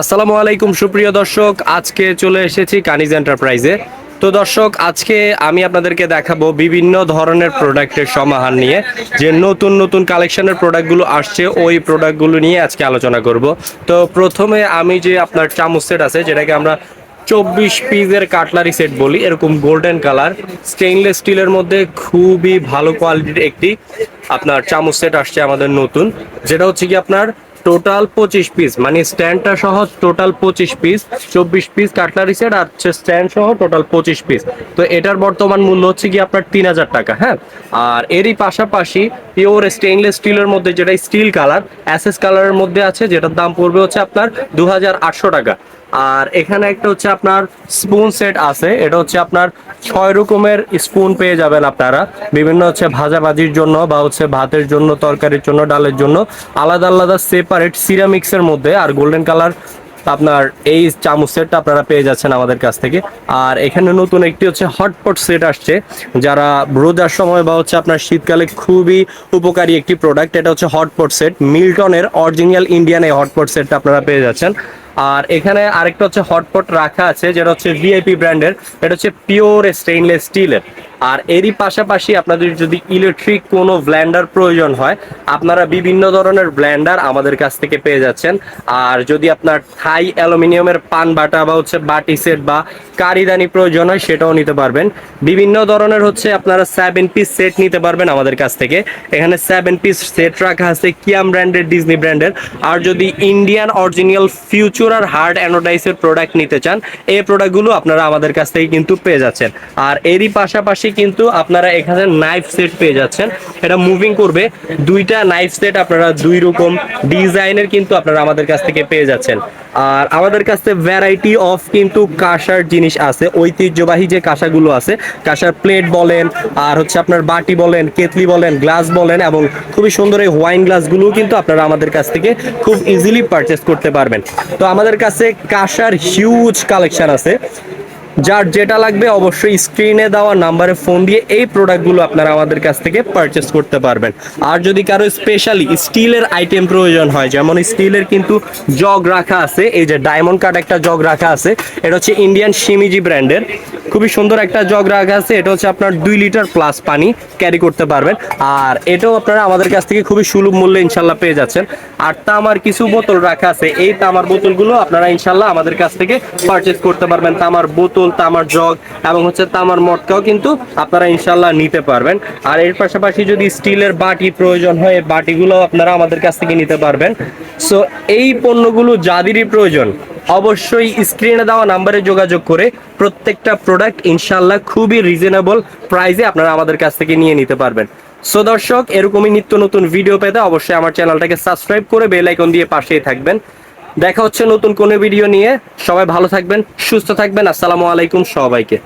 আসসালামু আলাইকুম, সুপ্রিয় দর্শক। আজকে চলে এসেছি কানিজ এন্টারপ্রাইজে তো দর্শক, আজকে আমি আপনাদেরকে দেখাবো বিভিন্ন ধরনের প্রোডাক্টের সমাহার নিয়ে, যে নতুন নতুন কালেকশনের প্রোডাক্টগুলো আসছে, ওই প্রোডাক্টগুলো নিয়ে আজকে আলোচনা করব। তো প্রথমে আমি যে আপনার চামচ সেট আছে, যেটাকে আমরা চব্বিশ পিসের কাটলারি সেট বলি, এরকম গোল্ডেন কালার স্টেইনলেস স্টিলের মধ্যে খুবই ভালো কোয়ালিটির একটি আপনার চামচ সেট আসছে আমাদের নতুন, যেটা হচ্ছে কি আপনার টোটাল পঁচিশ পিস মানে স্ট্যান্ডটা সহ টোটাল পঁচিশ পিস চব্বিশ পিস কাটলারি সেট আর স্ট্যান্ড সহ টোটাল পঁচিশ পিস তো এটার বর্তমান মূল্য হচ্ছে কি আপনার তিন হাজার টাকা হ্যাঁ? আর এরই পাশাপাশি পিওর স্টেইনলেস স্টিলের মধ্যে যেটা স্টিল কালার অ্যাসেস কালারের মধ্যে আছে, যেটার দাম পড়বে হচ্ছে আপনার দু হাজার আটশো টাকা। আর এখানে একটা হচ্ছে আপনার স্পুন সেট আছে। এটা হচ্ছে আপনার ছয় রকমের স্পুন পেয়ে যাবেন আপনারা। বিভিন্ন হচ্ছে ভাজাভাজির জন্য বা হচ্ছে ভাতের জন্য, তরকারির জন্য, ডালের জন্য আলাদা আলাদা সেপারেট সিরামিক্সের মধ্যে। আর গোল্ডেন কালার আপনার এই চামচ সেটটা আপনারা পেয়ে যাচ্ছেন আমাদের কাছ থেকে। আর এখানে নতুন একটি হচ্ছে হটপট সেট আসছে, যারা রোজার সময় বা হচ্ছে আপনার শীতকালে খুবই উপকারী একটি প্রোডাক্ট এটা হচ্ছে হটপট সেট মিল্টনের অরিজিনাল ইন্ডিয়ান এই হটপট সেটটা আপনারা পেয়ে যাচ্ছেন। আর এখানে আরেকটা হচ্ছে হটপট রাখা আছে, যেটা হচ্ছে ভিআইপি ব্র্যান্ডের। এটা হচ্ছে পিওর স্টেইনলেস স্টিলের আর এরই পাশাপাশি আপনাদের যদি ইলেকট্রিক কোনো ব্ল্যান্ডার প্রয়োজন হয়, আপনারা বিভিন্ন ধরনের ব্ল্যান্ডার আমাদের কাছ থেকে পেয়ে যাচ্ছেন। আর যদি আপনার থাই অ্যালুমিনিয়ামের পান বাটা বা হচ্ছে বাটি সেট বা কারিদানি প্রয়োজন হয়, সেটাও নিতে পারবেন। বিভিন্ন ধরনের হচ্ছে আপনারা সেভেন পিস সেট নিতে পারবেন আমাদের কাছ থেকে। এখানে সেভেন পিস সেট রাখা আছে কিয়াম ব্র্যান্ডের ডিজনি ব্র্যান্ডের আর যদি ইন্ডিয়ান অরিজিনাল ফিউচার আর হার্ড অ্যানোডাইসের প্রোডাক্ট নিতে চান, এই প্রোডাক্টগুলো আপনারা আমাদের কাছ থেকে কিন্তু পেয়ে যাচ্ছেন। আর এরই পাশাপাশি কিন্তু আপনারা এখানে নাইফ সেট পেয়ে যাচ্ছেন। এটা মুভিং করবে। দুইটা নাইফ সেট আপনারা দুই রকম ডিজাইনের কিন্তু আপনারা আমাদের কাছ থেকে পেয়ে যাচ্ছেন। আর আমাদের কাছে ভ্যারাইটি অফ কিন্তু কাঁসার জিনিস আছে। ঐতিহ্যবাহী যে কাঁসাগুলো আছে, কাঁসার প্লেট বলেন, আর হচ্ছে আপনার বাটি বলেন, কেতলি বলেন গ্লাস বলেন, এবং খুবই সুন্দর এই ওয়াইন গ্লাসগুলোও কিন্তু আপনারা আমাদের কাছ থেকে খুব ইজিলি পারচেস করতে পারবেন। তো আমাদের কাছে কাঁসার হিউজ কালেকশন আছে। যার যেটা লাগবে অবশ্যই স্ক্রিনে দেওয়া নাম্বারে ফোন দিয়ে এই প্রোডাক্টগুলো আপনারা আমাদের কাছ থেকে পারচেস করতে পারবেন। আর যদি কারও স্পেশালি স্টিলের আইটেম প্রয়োজন হয়, যেমন স্টিলের কিন্তু জগ রাখা আছে, এই যে ডায়মন্ড কাট একটা জগ রাখা আছে, এটা হচ্ছে ইন্ডিয়ান সিমিজি ব্র্যান্ডের খুবই সুন্দর একটা জগ রাখা আছে, এটা হচ্ছে আপনার দুই লিটার প্লাস পানি ক্যারি করতে পারবেন। আর এটাও আপনারা আমাদের কাছ থেকে খুবই সুলভ মূল্যে ইনশাল্লাহ পেয়ে যাচ্ছেন। আর তামার কিছু বোতল রাখা আছে, এই তামার বোতলগুলো আপনারা ইনশাল্লাহ আমাদের কাছ থেকে পারচেস করতে পারবেন। তামার বোতল তামার জগ এবং হচ্ছে তামার মটকাও কিন্তু আপনারা ইনশাল্লাহ নিতে পারবেন। আর এর পাশাপাশি যদি স্টিলের বাটি প্রয়োজন হয় বাটিগুলো আপনারা আমাদের কাছ থেকে নিতে পারবেন। সো এই পণ্যগুলো যাদেরই প্রয়োজন, অবশ্যই স্ক্রিনে দেওয়া নাম্বারে যোগাযোগ করে প্রত্যেকটা প্রোডাক্ট ইনশাল্লাহ খুবই রিজনেবল প্রাইসে আপনারা আমাদের কাছ থেকে নিয়ে নিতে পারবেন। সো দর্শক, এরকমই নিত্য নতুন ভিডিও পেতে অবশ্যই আমার চ্যানেলটাকে সাবস্ক্রাইব করে বেল আইকন দিয়ে পাশেই থাকবেন। দেখা হচ্ছে নতুন কোনো ভিডিও নিয়ে। সবাই ভালো থাকবেন সুস্থ থাকবেন। আসসালামু আলাইকুম সবাইকে।